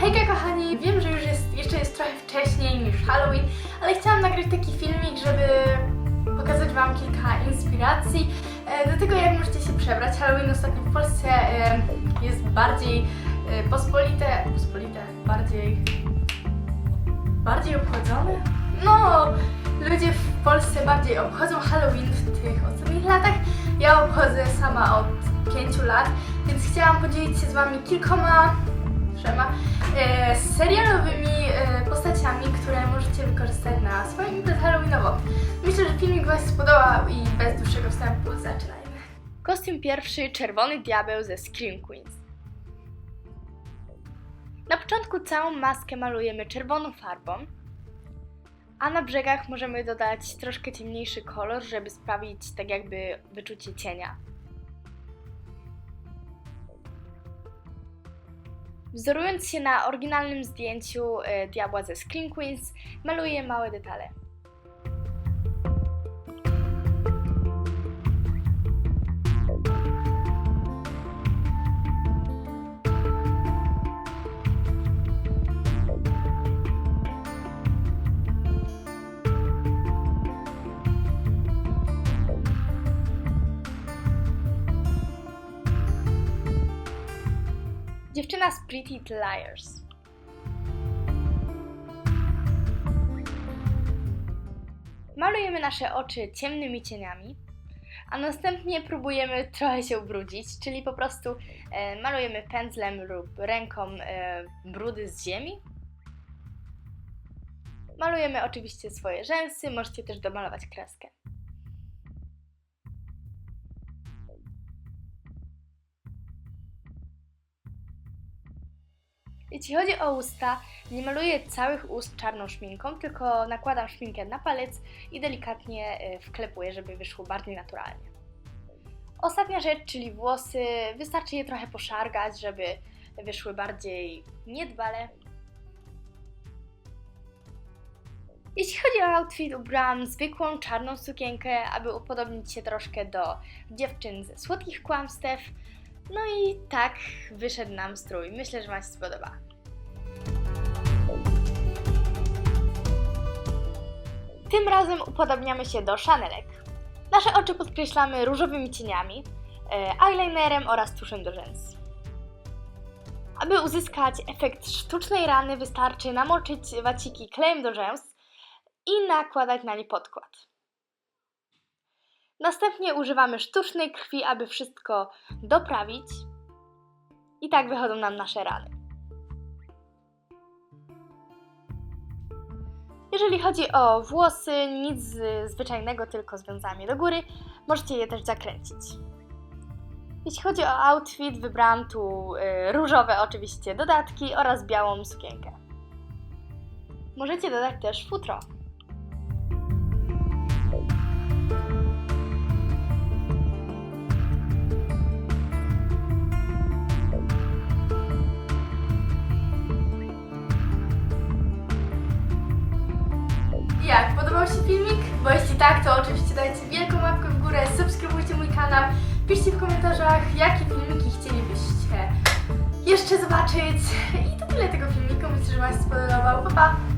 Hejka kochani, wiem, że już jest, jeszcze jest trochę wcześniej niż Halloween, ale chciałam nagrać taki filmik, żeby pokazać Wam kilka inspiracji e, do tego, jak możecie się przebrać. Halloween ostatnio w Polsce e, jest bardziej e, pospolite, pospolite, bardziej, bardziej obchodzone? No, ludzie w Polsce bardziej obchodzą Halloween w tych ostatnich latach. Ja obchodzę sama od 5 lat, więc chciałam podzielić się z Wami kilkoma trzema e, serialowymi e, postaciami, które możecie wykorzystać na swoim imprez halloweenową. Myślę, że filmik Was spodobał i bez dłuższego wstępu zaczynajmy. Kostium pierwszy, czerwony diabeł ze Scream Queens. Na początku całą maskę malujemy czerwoną farbą, a na brzegach możemy dodać troszkę ciemniejszy kolor, żeby sprawić tak jakby wyczucie cienia. Wzorując się na oryginalnym zdjęciu e, diabła ze Scream Queens, maluję małe detale. Dziewczyna z Pretty Liars. Malujemy nasze oczy ciemnymi cieniami, a następnie próbujemy trochę się ubrudzić, czyli po prostu e, malujemy pędzlem lub ręką e, brudy z ziemi. Malujemy oczywiście swoje rzęsy, możecie też domalować kreskę. Jeśli chodzi o usta, nie maluję całych ust czarną szminką, tylko nakładam szminkę na palec i delikatnie y, wklepuję, żeby wyszło bardziej naturalnie. Ostatnia rzecz, czyli włosy, wystarczy je trochę poszargać, żeby wyszły bardziej niedbale. Jeśli chodzi o outfit, ubrałam zwykłą czarną sukienkę, aby upodobnić się troszkę do dziewczyn ze słodkich kłamstew. No i tak wyszedł nam strój. Myślę, że Wam się spodoba. Tym razem upodobniamy się do Chanelek. Nasze oczy podkreślamy różowymi cieniami, e, eyelinerem oraz tuszem do rzęs. Aby uzyskać efekt sztucznej rany wystarczy namoczyć waciki klejem do rzęs i nakładać na nie podkład. Następnie używamy sztucznej krwi, aby wszystko doprawić. I tak wychodzą nam nasze rany. Jeżeli chodzi o włosy, nic z- zwyczajnego, tylko związanie do góry. Możecie je też zakręcić. Jeśli chodzi o outfit, wybrałam tu y, różowe oczywiście dodatki oraz białą sukienkę. Możecie dodać też futro. Jak? Podobał się filmik? Bo jeśli tak, to oczywiście dajcie wielką łapkę w górę, subskrybujcie mój kanał, piszcie w komentarzach, jakie filmiki chcielibyście jeszcze zobaczyć. I to tyle tego filmiku, myślę, że Wam się spodobał. Pa, pa!